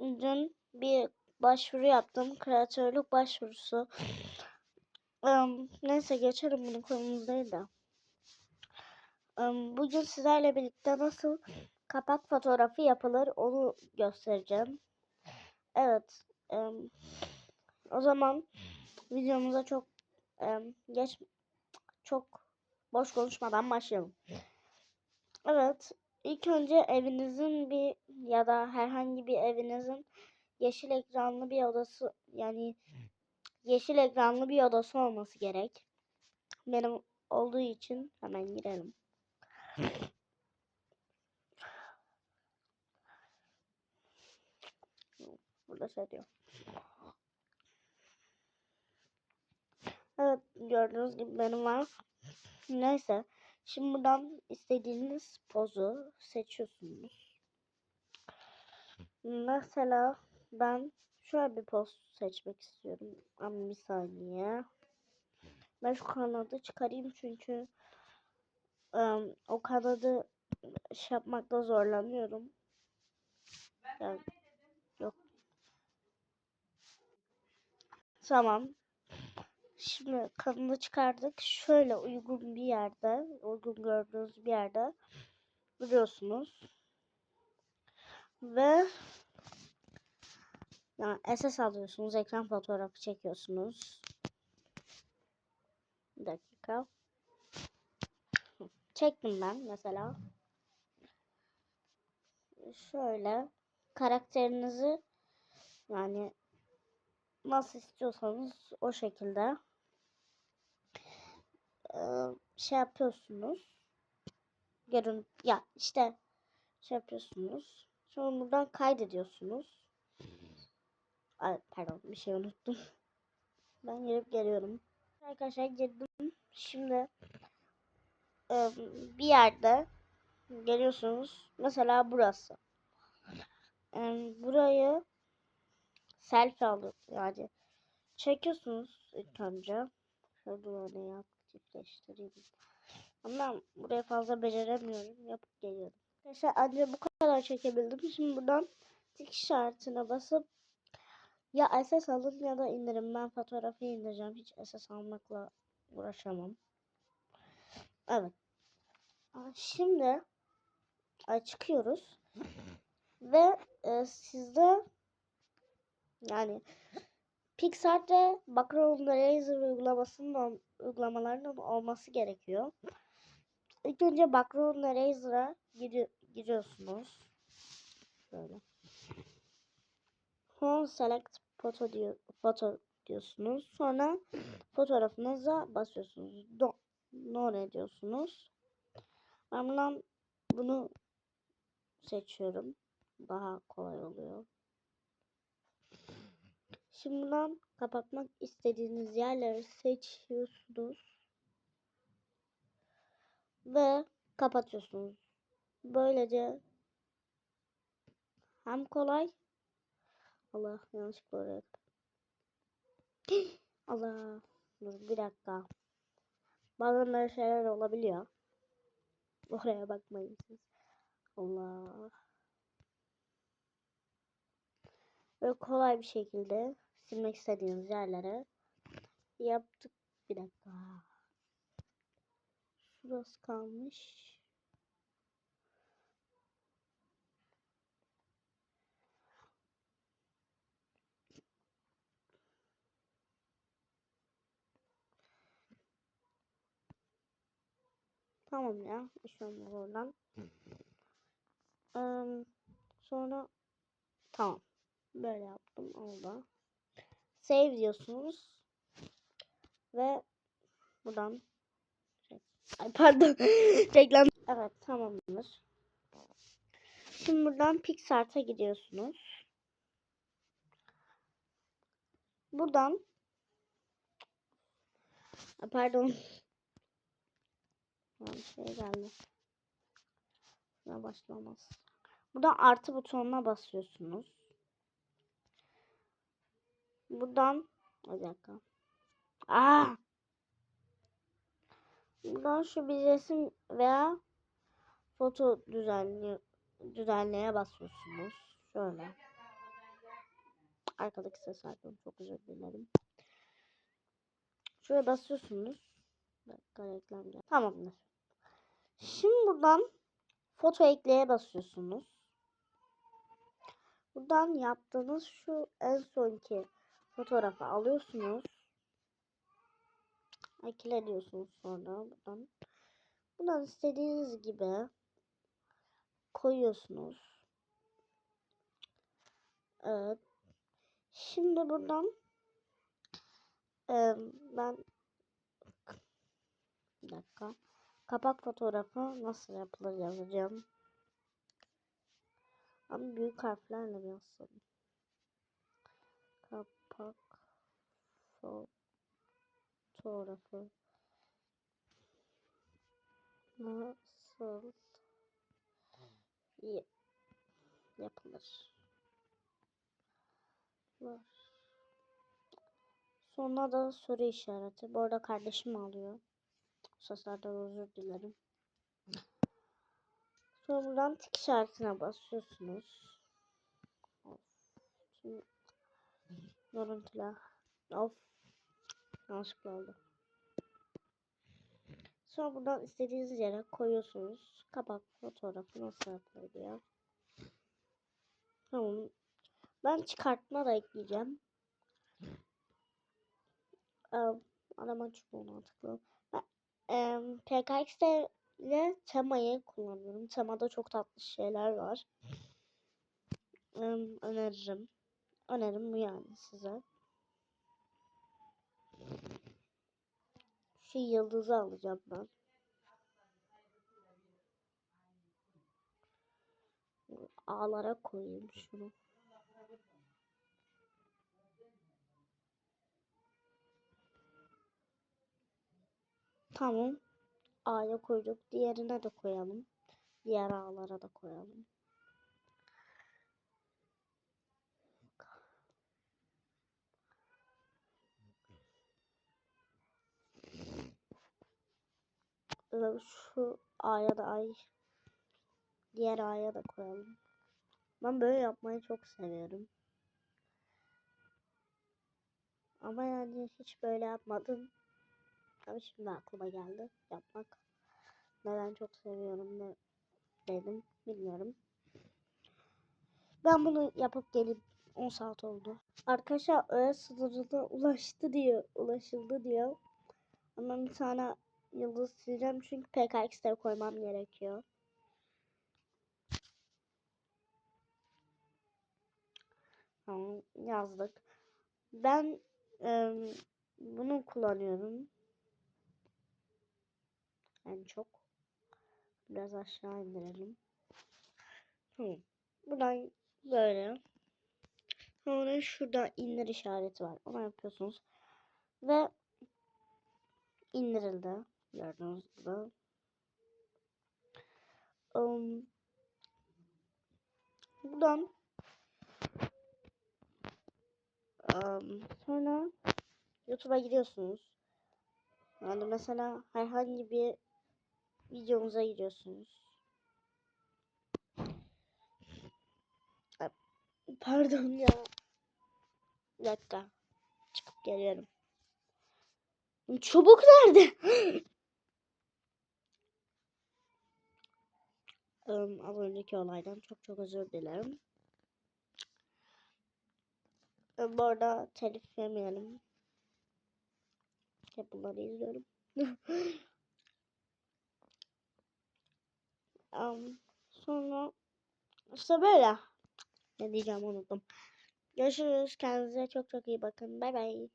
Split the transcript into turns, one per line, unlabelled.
dün bir başvuru yaptım. Kreatörlük başvurusu. Em, neyse geçelim bunu konumuz değil bugün sizlerle birlikte nasıl kapak fotoğrafı yapılır onu göstereceğim. Evet. o zaman videomuza çok geç çok boş konuşmadan başlayalım. Evet. İlk önce evinizin bir ya da herhangi bir evinizin yeşil ekranlı bir odası yani yeşil ekranlı bir odası olması gerek. Benim olduğu için hemen girelim. Burada şey diyor. Evet gördüğünüz gibi benim var. Neyse. Şimdi buradan istediğiniz pozu seçiyorsunuz. Mesela ben şöyle bir poz seçmek istiyorum. Ama bir saniye. Ben şu kanadı çıkarayım çünkü ım, o kanadı şey yapmakta zorlanıyorum. Yani, yok. Tamam. Şimdi kanadı çıkardık. Şöyle uygun bir yerde, uygun gördüğünüz bir yerde duruyorsunuz. Ve yani SS alıyorsunuz, ekran fotoğrafı çekiyorsunuz. Bir dakika. Çektim ben mesela. Şöyle karakterinizi yani nasıl istiyorsanız o şekilde şey yapıyorsunuz. Görün ya işte şey yapıyorsunuz. Sonra buradan kaydediyorsunuz. Ay, pardon bir şey unuttum. Ben girip geliyorum. Arkadaşlar girdim. Şimdi eee, bir yerde geliyorsunuz. Mesela burası. Eee, burayı selfie alın yani çekiyorsunuz ilk önce. Şöyle duvarı aktifleştireyim. Ama buraya fazla beceremiyorum. Yapıp geliyorum. Arkadaşlar ancak bu kadar çekebildim. Şimdi buradan tik işaretine basıp ya SS alın ya da indirin. Ben fotoğrafı indireceğim. Hiç SS almakla uğraşamam. Evet. Şimdi çıkıyoruz. Ve e, sizde yani Pixar ve Background Eraser uygulamasının uygulamalarının olması gerekiyor. İlk önce Background Eraser'a giri- giriyorsunuz. Şöyle. Home Select Photo diyor, foto diyorsunuz. Sonra fotoğrafınıza basıyorsunuz. Do, no ne diyorsunuz. Ben buradan bunu seçiyorum. Daha kolay oluyor. Şimdi buradan kapatmak istediğiniz yerleri seçiyorsunuz. Ve kapatıyorsunuz. Böylece hem kolay Allah yanlışlıkla oraya Allah dur bir dakika. Bazen böyle şeyler olabiliyor. Oraya bakmayın siz. Allah. Böyle kolay bir şekilde silmek istediğiniz yerlere yaptık. Bir dakika. Şurası kalmış. Tamam ya. Şu an oradan. Eee, sonra tamam. Böyle yaptım. Oldu. Save diyorsunuz. Ve buradan Ay pardon. Reklam. Evet tamamdır. Şimdi buradan PixArt'a gidiyorsunuz. Buradan Ay, pardon. Bir şey geldi. Şuna başlamaz. Buradan artı butonuna basıyorsunuz. Buradan bir dakika. Aa! Buradan şu bir resim veya foto düzenli düzenleye basıyorsunuz. Şöyle. Arkadaki ses aydın çok özür dilerim. Şuraya basıyorsunuz. Dakika reklam gel- Tamamdır. Şimdi buradan foto ekleye basıyorsunuz. Buradan yaptığınız şu en sonki fotoğrafı alıyorsunuz. Ekleniyorsunuz sonra buradan. Buradan istediğiniz gibi koyuyorsunuz. Evet. Şimdi buradan eee, ben bir dakika. Kapak fotoğrafı nasıl yapılır yazacağım. Ama büyük harflerle yazsam? Kapak fotoğrafı nasıl yapılır? Var. Sonra da soru işareti. Bu arada kardeşim alıyor. Seslerden özür dilerim. Sonra buradan tik işaretine basıyorsunuz. Şimdi görüntüler. Of. Yanlışlıkla oldu. Sonra buradan istediğiniz yere koyuyorsunuz. Kapak fotoğrafı nasıl yapılır diye. Tamam. Ben çıkartma da ekleyeceğim. Arama çubuğuna tıklayalım. Ben em, PKX'de ile temayı kullanıyorum. Temada çok tatlı şeyler var. Em, öneririm. Önerim bu yani size. Şu yıldızı alacağım ben. Ağlara koyayım şunu. Tamam. A'ya koyduk. Diğerine de koyalım. Diğer ağlara da koyalım. Şu A'ya da ay. Diğer A'ya da koyalım. Ben böyle yapmayı çok seviyorum. Ama yani hiç böyle yapmadım. Ama şimdi aklıma geldi yapmak. Neden çok seviyorum ne dedim bilmiyorum. Ben bunu yapıp gelip 10 saat oldu. Arkadaşlar öğe sınırına ulaştı diyor. Ulaşıldı diyor. Ama bir tane yıldız sileceğim çünkü PKX'de koymam gerekiyor. Tamam yazdık. Ben em, bunu kullanıyorum. En çok. Biraz aşağı indirelim. Tamam. Buradan böyle. Sonra şurada indir işareti var. Ona yapıyorsunuz. Ve indirildi. Gördüğünüz gibi. Um, buradan um, sonra YouTube'a giriyorsunuz. Yani mesela herhangi bir videomuza giriyorsunuz. Pardon ya. Bir dakika. Çıkıp geliyorum. Çubuk nerede? Im, az önceki olaydan çok çok özür dilerim. Im, Bu arada telif yemeyelim. Hep bunları izliyorum. Am, sonra işte böyle. Ne diyeceğimi unuttum. Görüşürüz. Kendinize çok çok iyi bakın. Bay bay.